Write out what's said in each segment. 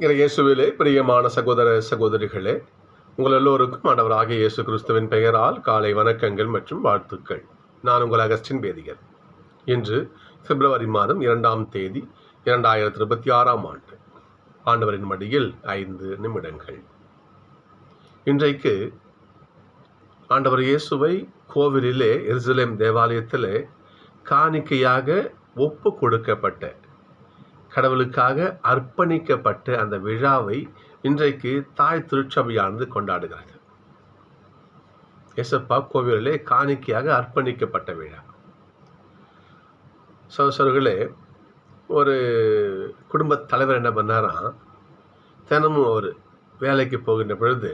இயேசுவிலே பிரியமான சகோதர சகோதரிகளே உங்கள் எல்லோருக்கும் ஆண்டவராக இயேசு கிறிஸ்துவின் பெயரால் காலை வணக்கங்கள் மற்றும் வாழ்த்துக்கள். நான் உங்கள் அகஸ்டின் பேதிகர் இன்று பிப்ரவரி மாதம் இரண்டாம் தேதி இரண்டாயிரத்தி இருபத்தி ஆறாம் ஆண்டு. ஆண்டவரின் மடியில் ஐந்து நிமிடங்கள். இன்றைக்கு ஆண்டவர் இயேசுவை கோவிலிலே எருசலேம் தேவாலயத்திலே காணிக்கையாக ஒப்பு கொடுக்கப்பட்ட கடவுளுக்காக அர்ப்பணிக்கப்பட்ட அந்த விழாவை இன்றைக்கு தாய் திருச்சபையானது கொண்டாடுகிறது. எசப்பா கோவிலே காணிக்கையாக அர்ப்பணிக்கப்பட்ட விழா. சோசர்களே ஒரு குடும்பத் தலைவர் என்ன பண்ணாராம் தினமும் அவர் வேலைக்கு போகின்ற பொழுது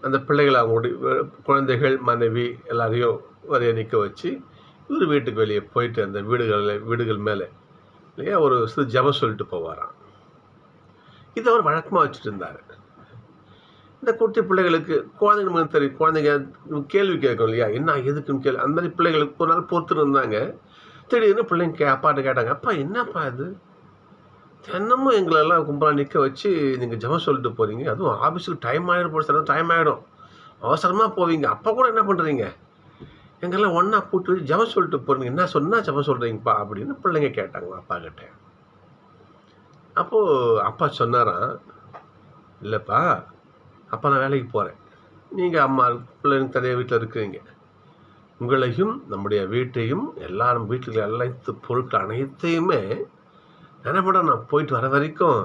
அந்த பிள்ளைகளை அவங்களுடைய குழந்தைகள் மனைவி எல்லாரையும் வரைய நிற்க வச்சு இவர் வீட்டுக்கு வெளியே போயிட்டு அந்த வீடுகளில் வீடுகள் மேலே இல்லையா ஒரு சிறு ஜபம் சொல்லிட்டு போவாராம். இதை அவர் வழக்கமாக வச்சுட்டு இருந்தார். இந்த குட்டி பிள்ளைகளுக்கு குழந்தைங்களுக்கு தெரியும். குழந்தைங்க கேள்வி கேட்கும் இல்லையா? என்ன எதுக்குன்னு கேள்வி. அந்த மாதிரி பிள்ளைகளுக்கு ஒரு நாள் பொறுத்துட்டு இருந்தாங்க. திடீர்னு பிள்ளைங்க கே அப்பாட்ட கேட்டாங்க அப்பா என்னப்பா இது? தினமும் எங்களெல்லாம் கும்பலாக நிற்க வச்சு நீங்கள் ஜெபம் சொல்லிட்டு போகிறீங்க அதுவும் ஆஃபீஸுக்கு டைம் ஆகிடும் போட டைம் ஆகிடும் அவசரமாக போவீங்க. அப்போ கூட என்ன பண்ணுறீங்க எங்கெல்லாம் ஒன்றா கூட்டு ஜபம் ஜெபம் சொல்லிட்டு போகிறீங்க என்ன சொன்னால் ஜெபம் சொல்கிறீங்கப்பா அப்படின்னு பிள்ளைங்க கேட்டாங்க அப்பா கிட்ட. அப்போது அப்பா சொன்னாராம் இல்லைப்பா அப்பா நான் வேலைக்கு போகிறேன் நீங்கள் அம்மா பிள்ளைங்க தனியாக வீட்டில் இருக்கிறீங்க. உங்களையும் நம்முடைய வீட்டையும் எல்லாரும் வீட்டில் அனைத்து பொருட்கள் அனைத்தையுமே என்ன பண்ண நான் போயிட்டு வர வரைக்கும்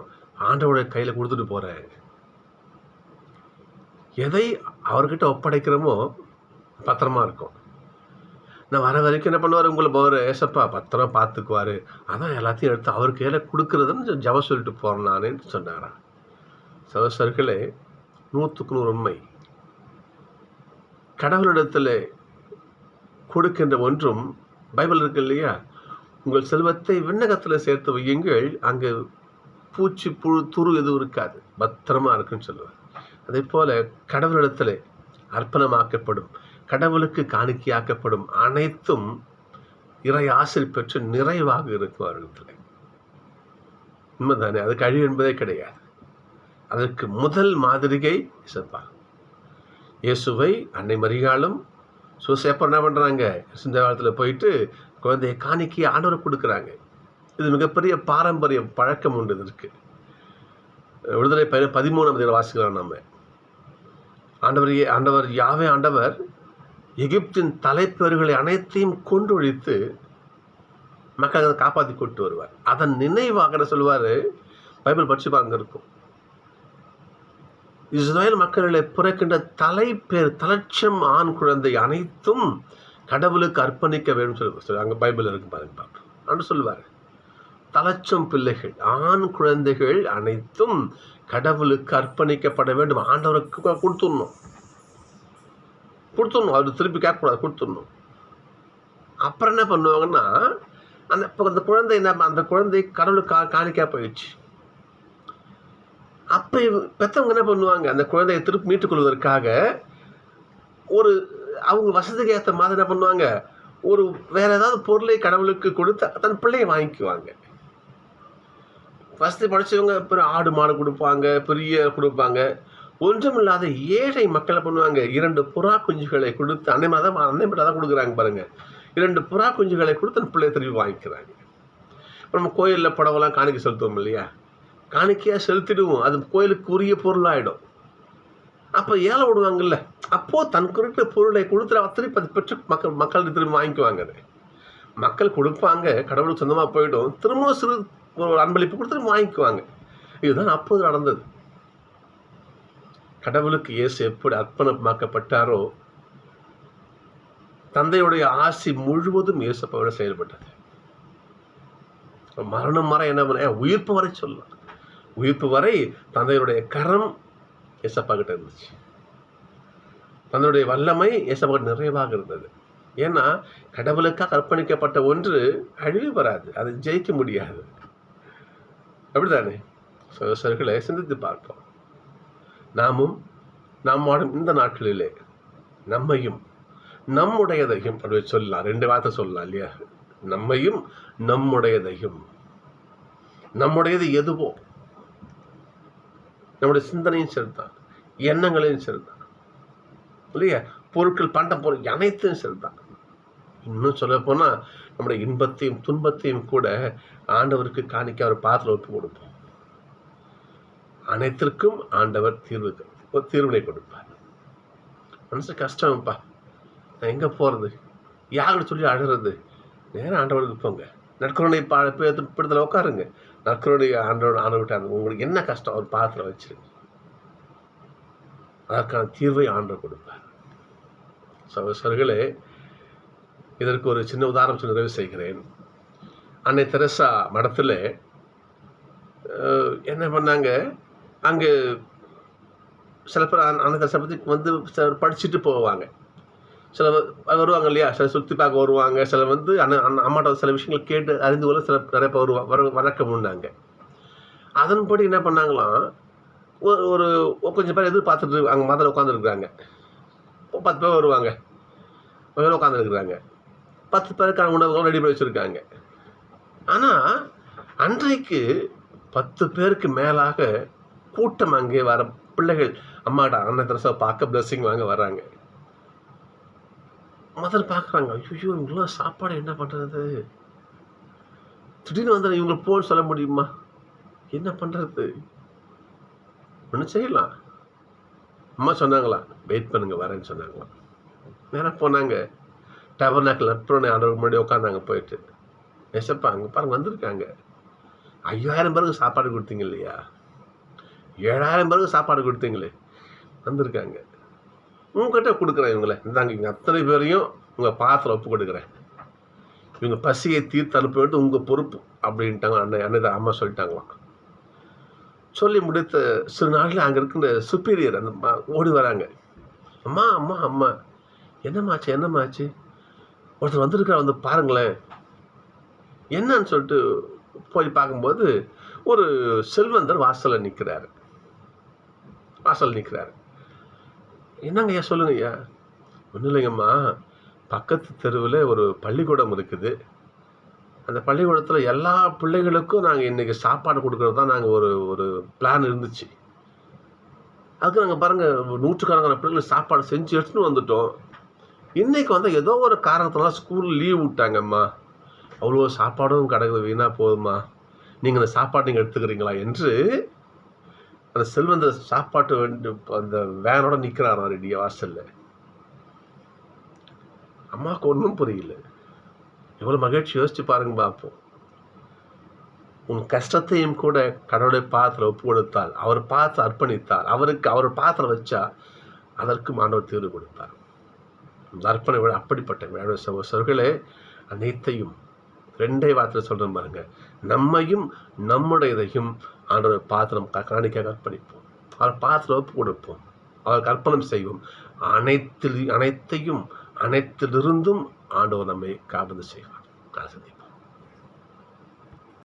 ஆண்டவோட கையில் கொடுத்துட்டு போகிறேன் எதை அவர்கிட்ட ஒப்படைக்கிறோமோ பத்திரமா இருக்கும். நான் வர வரைக்கும் என்ன பண்ணுவார்? உங்களை போகிற ஏசப்பா பத்திரம் பார்த்துக்குவாரு. அதான் எல்லாத்தையும் எடுத்து அவர் கையில் கொடுக்குறதுன்னு ஜபம் சொல்லிட்டு போகிறேன் நானேன்னு சொன்னாராம். சகோசர்களே நூற்றுக்கு நூறு உண்மை. கடவுளிடத்தில் கொடுக்கின்ற ஒன்றும் பைபிள் இருக்கு இல்லையா? உங்கள் செல்வத்தை விண்ணகத்தில் சேர்த்து வையுங்கள். அங்கே பூச்சி புழு துரு எதுவும் இருக்காது. பத்திரமா இருக்குன்னு சொல்லுவார். அதே போல கடவுளிடத்தில் அர்ப்பணமாக்கப்படும். கடவுளுக்கு காணிக்கையாக்கப்படும் அனைத்தும் இறை ஆசில் பெற்று நிறைவாக இருக்கும் அவர்களுக்கு உண்மைதானே? அது கழிவு என்பதே கிடையாது. அதற்கு முதல் மாதிரிகை இசப்பா இயேசுவை அன்னை மரியாளும் சூசேப்பர் என்ன பண்ணுறாங்க சிந்த காலத்தில் போயிட்டு குழந்தைய காணிக்கை ஆண்டவர் கொடுக்குறாங்க. இது மிகப்பெரிய பாரம்பரிய பழக்கம் உண்டு இதற்கு விடுதலை பயிர் பதிமூணாம் தேதி வாசிக்கிறோம் நம்ம ஆண்டவர் ஆண்டவர் யாவே ஆண்டவர் எகிப்தின் தலைப்பேர்களை அனைத்தையும் கொண்டொழித்து மக்கள் அதை காப்பாற்றி கொண்டு வருவார். அதன் நினைவாக சொல்வார் சொல்லுவார்? பைபிள் படிச்சு பாருங்க இருக்கும். இஸ்ரேல் மக்களை பிறக்கின்ற தலைப்பேர் தலட்சம் ஆண் குழந்தை அனைத்தும் கடவுளுக்கு அர்ப்பணிக்க வேண்டும் சொல்லி சொல்லி அங்கே பைபிள் இருக்கு பாருங்க பார்ப்போம். சொல்லுவார் தலச்சம் பிள்ளைகள் ஆண் குழந்தைகள் அனைத்தும் கடவுளுக்கு அர்ப்பணிக்கப்பட வேண்டும். ஆண்டவருக்கு கொடுத்துடணும். கொடுத்துடணும். அவர் திருப்பி கேட்கக்கூடாது கொடுத்துடணும். அப்புறம் என்ன பண்ணுவாங்கன்னா அந்த இப்போ அந்த குழந்தை என்ன அந்த குழந்தை கடவுளுக்கு கா காணிக்கா போயிடுச்சு. அப்போ பெற்றவங்க என்ன பண்ணுவாங்க அந்த குழந்தையை திருப்பி மீட்டுக் கொள்வதற்காக ஒரு அவங்க வசதிக்கு ஏற்ற மாதிரி என்ன பண்ணுவாங்க ஒரு வேற ஏதாவது பொருளை கடவுளுக்கு கொடுத்து தன் பிள்ளையை வாங்கிக்குவாங்க. வசதி படைச்சவங்க பெரிய ஆடு மாடு கொடுப்பாங்க பெரிய கொடுப்பாங்க. ஒன்றுமில்லாத ஏழை மக்களை பண்ணுவாங்க. இரண்டு புறா குஞ்சுகளை கொடுத்து அன்னை மாதம் அன்னை மட்டும் தான் கொடுக்குறாங்க பாருங்கள் இரண்டு புறா குஞ்சுகளை கொடுத்து அந்த பிள்ளையை திருப்பி வாங்கிக்கிறாங்க. இப்போ நம்ம கோயிலில் புடவெல்லாம் காணிக்கை செலுத்துவோம் இல்லையா? காணிக்கையாக செலுத்திடுவோம். அது கோயிலுக்கு உரிய பொருளாகிடும் அப்போ ஏழை விடுவாங்கல்ல. அப்போது தன் குறிப்பிட்ட பொருளை கொடுத்துட்டு அவ திருப்பி அதை பெற்று மக்கள் மக்கள் திரும்பி வாங்கிக்குவாங்க அது. மக்கள் கொடுப்பாங்க. கடவுளுக்கு சொந்தமாக போயிடும். திரும்பவும் சிறு ஒரு அன்பளிப்பு கொடுத்து வாங்கிக்குவாங்க. இதுதான் அப்போது நடந்தது. கடவுளுக்கு இயேசு எப்படி அர்ப்பணமாக்கப்பட்டாரோ தந்தையுடைய ஆசி முழுவதும் இயேசப்பாவோட செயல்பட்டது. மரணம் வரை என்ன பண்ண உயிர்ப்பு வரை சொல்லலாம். உயிர்ப்பு வரை தந்தையுடைய கரம் இயேசப்பா கிட்ட இருந்துச்சு. தன்னுடைய வல்லமை இயேசப்பா நிறைவாக இருந்தது. ஏன்னா கடவுளுக்காக அர்ப்பணிக்கப்பட்ட ஒன்று அழிவு வராது அதை ஜெயிக்க முடியாது. அப்படிதானே சகோதரர்களை சிந்தித்து பார்ப்போம். நாமும் நாம் வாழும் இந்த நாட்களிலே நம்மையும் நம்முடையதையும் அப்படி சொல்லலாம். ரெண்டு வார்த்தை சொல்லலாம் இல்லையா? நம்மையும் நம்முடையதையும். நம்முடையது எதுவோ? நம்முடைய சிந்தனையும் சரிதான் எண்ணங்களையும் சரிதான் இல்லையா? பொருட்கள் பண்ட பொருள் அனைத்தையும் சரிதான். இன்னும் சொல்ல போனால் நம்முடைய இன்பத்தையும் துன்பத்தையும் கூட ஆண்டவருக்கு காணிக்க அவர் பாத்திரம் ஒப்பு கொடுப்போம். அனைத்திற்கும் ஆண்டவர் தீர்வு ஒரு தீர்வினை கொடுப்பார். மனசு கஷ்டம்ப்பா. நான் எங்கே போகிறது யார்கிட்ட சொல்லி அழுறது? நேரம் ஆண்டவருக்கு போங்க. நற்கருணை பா பிடத்தில் உட்காருங்க. நற்கருணை ஆண்டவர் ஆண்டவர்கிட்ட உங்களுக்கு என்ன கஷ்டம்? அவர் பாத்திரம் வச்சிருங்க. அதற்கான தீர்வை ஆண்டவர் கொடுப்பார். சகோசர்களே இதற்கு ஒரு சின்ன உதாரணம் சொல்லி நிறைவு செய்கிறேன். அன்னை தெரசா மடத்தில் என்ன பண்ணாங்க? அங்கே சில பேர் அந்த சமயத்துக்கு தெரசா வந்து சிலர் படிச்சுட்டு போவாங்க. சில வருவாங்க இல்லையா? சில சுற்றி பார்க்க வருவாங்க. சில வந்து அண்ணன் அம்மாட்ட சில விஷயங்கள் கேட்டு அறிந்து கொள்ள சில நிறைய பேர் வருவா வர வளர்க்க முன்னாங்க. அதன்படி என்ன பண்ணாங்களாம் ஒரு ஒரு ஒரு கொஞ்சம் பேர் எதிர்பார்த்துட்டு அங்கே மதத்தில் உட்காந்துருக்குறாங்க பத்து பேர் வருவாங்க. பேர் உட்காந்துருக்குறாங்க பத்து பேருக்கான உணவுகள் ரெடி பண்ணி வச்சுருக்காங்க. ஆனால் அன்றைக்கு பத்து பேருக்கு மேலாக கூட்டம் அங்கே வர பிள்ளைகள் அம்மாட்ட அண்ணன் பார்க்க பிளஸ்ஸிங் வாங்க வர்றாங்க. முதல்ல பார்க்குறாங்க ஐயோ இவ்வளோ சாப்பாடு என்ன பண்ணுறது திடீர்னு வந்து இவங்களை போன்னு சொல்ல முடியுமா? என்ன பண்ணுறது ஒன்று செய்யலாம். அம்மா சொன்னாங்களா வெயிட் பண்ணுங்க வரேன்னு சொன்னாங்களாம். நேராக போனாங்க. டபர்னாக்கில் நட்புறனை ஆண்டவர் முன்னாடி உட்காந்தாங்க போயிட்டு. எசப்பா அங்கே பாருங்க வந்திருக்காங்க. ஐயாயிரம் பேருக்கு சாப்பாடு கொடுத்தீங்க இல்லையா? ஏழாயிரம் பேருக்கு சாப்பாடு கொடுத்தீங்களே. வந்திருக்காங்க. உங்ககிட்ட கொடுக்குறேன் இவங்கள. இந்தாங்க இங்கே அத்தனை பேரையும் உங்கள் பாத்திரம் ஒப்பு கொடுக்குறேன். இவங்க பசியை தீர்த்து அனுப்ப வேண்டும் உங்கள் பொறுப்பு அப்படின்ட்டாங்க அண்ணன் அண்ணன் அம்மா சொல்லிட்டாங்களாம். சொல்லி முடித்த சில நாளில் அங்கே இருக்கின்ற சுப்பீரியர் அந்த ஓடி வராங்க. அம்மா அம்மா அம்மா. என்னம்மாச்சு என்னம்மாச்சு? ஒருத்தர் வந்திருக்கார் வந்து பாருங்களேன். என்னன்னு சொல்லிட்டு போய் பார்க்கும்போது ஒரு செல்வந்தர் வாசலில் நிற்கிறாரு வாசல் நிற்கிறாரு என்னங்க ஐயா சொல்லுங்க ஐயா. ஒன்றும் இல்லைங்கம்மா. பக்கத்து தெருவில் ஒரு பள்ளிக்கூடம் இருக்குது. அந்த பள்ளிக்கூடத்தில் எல்லா பிள்ளைகளுக்கும் நாங்கள் இன்றைக்கி சாப்பாடு கொடுக்குறது தான் நாங்கள் ஒரு ஒரு பிளான் இருந்துச்சு. அதுக்கு நாங்கள் பாருங்கள் நூற்றுக்கணக்கான பிள்ளைங்களுக்கு சாப்பாடு செஞ்சு எடுத்துன்னு வந்துட்டோம். இன்றைக்கி வந்து ஏதோ ஒரு காரணத்தினால ஸ்கூல் லீவ் விட்டாங்கம்மா. அவ்வளோ சாப்பாடும் கிடக்குது வீணாக போதுமா நீங்கள் அந்த சாப்பாடு நீங்கள் எடுத்துக்கிறீங்களா என்று அந்த செல்வந்த சாப்பாட்டு வேண்டு அந்த வேனோட நிற்கிறாராம் ரெடியா வாசல்ல. அம்மாவுக்கு ஒன்றும் புரியல. எவ்வளோ மகிழ்ச்சி யோசிச்சு பாருங்க பார்ப்போம் உன் கஷ்டத்தையும் கூட கடவுளை பாத்திரம் ஒப்பு கொடுத்தால் அவர் பார்த்து அர்ப்பணித்தார். அவருக்கு அவர் பாத்திரம் வச்சா அதற்கும் ஆண்டவர் தீர்வு கொடுத்தார் அந்த அர்ப்பணை விழா அப்படிப்பட்ட விழா. சகோசர்களே அனைத்தையும் ரெண்டே வார்த்தையில் சொல்கிறேன் பாருங்க. நம்மையும் நம்முடையதையும் ஆண்டவர் பாத்திரம் க- கற்பணிப்போம் அவர் பாத்திரம் ஒப்பு கொடுப்போம். அவர் கற்பனை செய்வோம். அனைத்தில் அனைத்தையும் அனைத்திலிருந்தும் ஆண்டவர் நம்மை காப்பது செய்வார். ஆசிரியர்